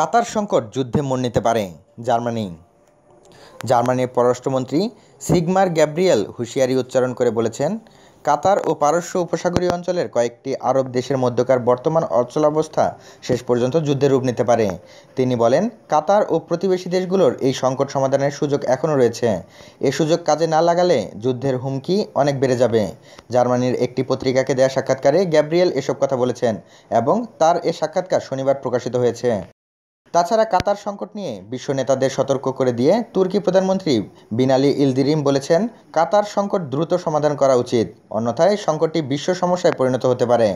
কাতার সংকট যুদ্ধে মন নিতে পারে জার্মানি। জার্মানির পররাষ্ট্রমন্ত্রী সিগমার গ্যাব্রিয়েল হুঁশিয়ারি উচ্চারণ করে বলেছেন, কাতার ও পারস্য উপসাগরীয় অঞ্চলের কয়েকটি আরব দেশের মধ্যকার বর্তমান অচলাবস্থা শেষ পর্যন্ত যুদ্ধে রূপ নিতে পারে। তিনি বলেন, কাতার ও প্রতিবেশী দেশগুলোর এই সংকট সমাধানের সুযোগ এখনও রয়েছে। এ সুযোগ কাজে না লাগালে যুদ্ধের হুমকি অনেক বেড়ে যাবে। জার্মানির একটি পত্রিকাকে দেয়া সাক্ষাৎকারে গ্যাব্রিয়েল এসব কথা বলেছেন এবং তার এ সাক্ষাৎকার শনিবার প্রকাশিত হয়েছে। তাছাড়া কাতার সংকট নিয়ে বিশ্ব নেতাদের সতর্ক করে দিয়ে তুর্কি প্রধানমন্ত্রী বিনালি ইলদিরিম বলেছেন, কাতার সংকট দ্রুত সমাধান করা উচিত, অন্যথায় সংকটটি বিশ্ব সমস্যায় পরিণত হতে পারে।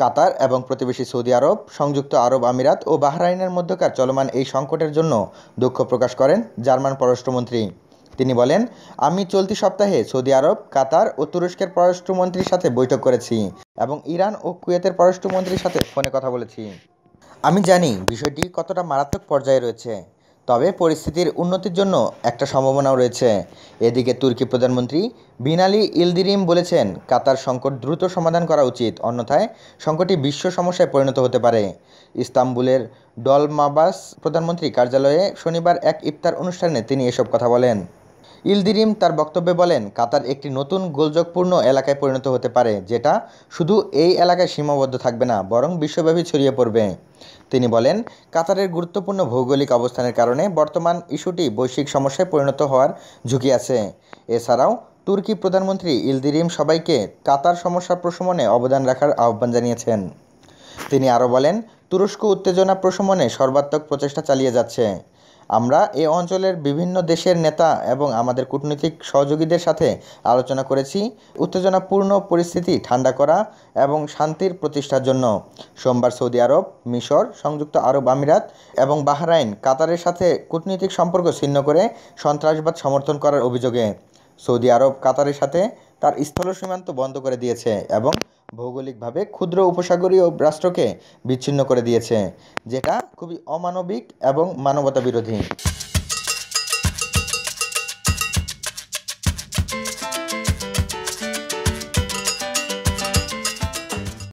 কাতার এবং প্রতিবেশী সৌদি আরব, সংযুক্ত আরব আমিরাত ও বাহরাইনের মধ্যকার চলমান এই সংকটের জন্য দুঃখ প্রকাশ করেন জার্মান পররাষ্ট্রমন্ত্রী। তিনি বলেন, আমি চলতি সপ্তাহে সৌদি আরব, কাতার ও তুরস্কের পররাষ্ট্রমন্ত্রীর সাথে বৈঠক করেছি এবং ইরান ও কুয়েতের পররাষ্ট্রমন্ত্রীর সাথে ফোনে কথা বলেছি। আমি জানি বিষয়টি কতটা মারাত্মক পর্যায়ে রয়েছে, তবে পরিস্থিতির উন্নতির জন্য একটা সম্ভাবনাও রয়েছে। এদিকে তুর্কি প্রধানমন্ত্রী বিনালি ইলদিরিম বলেছেন, কাতার সংকট দ্রুত সমাধান করা উচিত, অন্যথায় সংকটটি বিশ্ব সমস্যায় পরিণত হতে পারে। ইস্তাম্বুলের ডলমাবাস প্রধানমন্ত্রী কার্যালয়ে শনিবার এক ইফতার অনুষ্ঠানে তিনি এসব কথা বলেন। ইলদিরিম তার বক্তব্যে বলেন, কাতার একটি নতুন গোলযোগপূর্ণ এলাকায় পরিণত হতে পারে, যেটা শুধু এই এলাকায় সীমাবদ্ধ থাকবে না, বরং বিশ্বব্যাপী ছড়িয়ে পড়বে। তিনি বলেন, কাতারের গুরুত্বপূর্ণ ভৌগোলিক অবস্থানের কারণে বর্তমান ইস্যুটি বৈশ্বিক সমস্যায় পরিণত হওয়ার ঝুঁকি আছে। এছাড়াও, তুর্কি প্রধানমন্ত্রী ইলদিরিম সবাইকে কাতার সমস্যা প্রশমনে অবদান রাখার আহ্বান জানিয়েছেন। তিনি আরও বলেন, তুরস্ক উত্তেজনা প্রশমনে সর্বাত্মক প্রচেষ্টা চালিয়ে যাচ্ছে। আমরা এ অঞ্চলের বিভিন্ন দেশের নেতা এবং আমাদের কূটনৈতিক সহযোগীদের সাথে আলোচনা করেছি। উত্তেজনাপূর্ণ পরিস্থিতি ঠান্ডা করা এবং শান্তির প্রতিষ্ঠার জন্য সোমবার সৌদি আরব, মিশর, সংযুক্ত আরব আমিরাত এবং বাহরাইন, কাতারের সাথে কূটনৈতিক সম্পর্ক ছিন্ন করে সন্ত্রাসবাদ সমর্থন করার অভিযোগে সৌদি আরব, কাতারের সাথে তার স্থল সীমান্ত বন্ধ করে দিয়েছে এবং ভৌগোলিকভাবে ক্ষুদ্র উপসাগরীয় রাষ্ট্রকে বিচ্ছিন্ন করে দিয়েছে, যেটা খুবই অমানবিক এবং মানবতা বিরোধী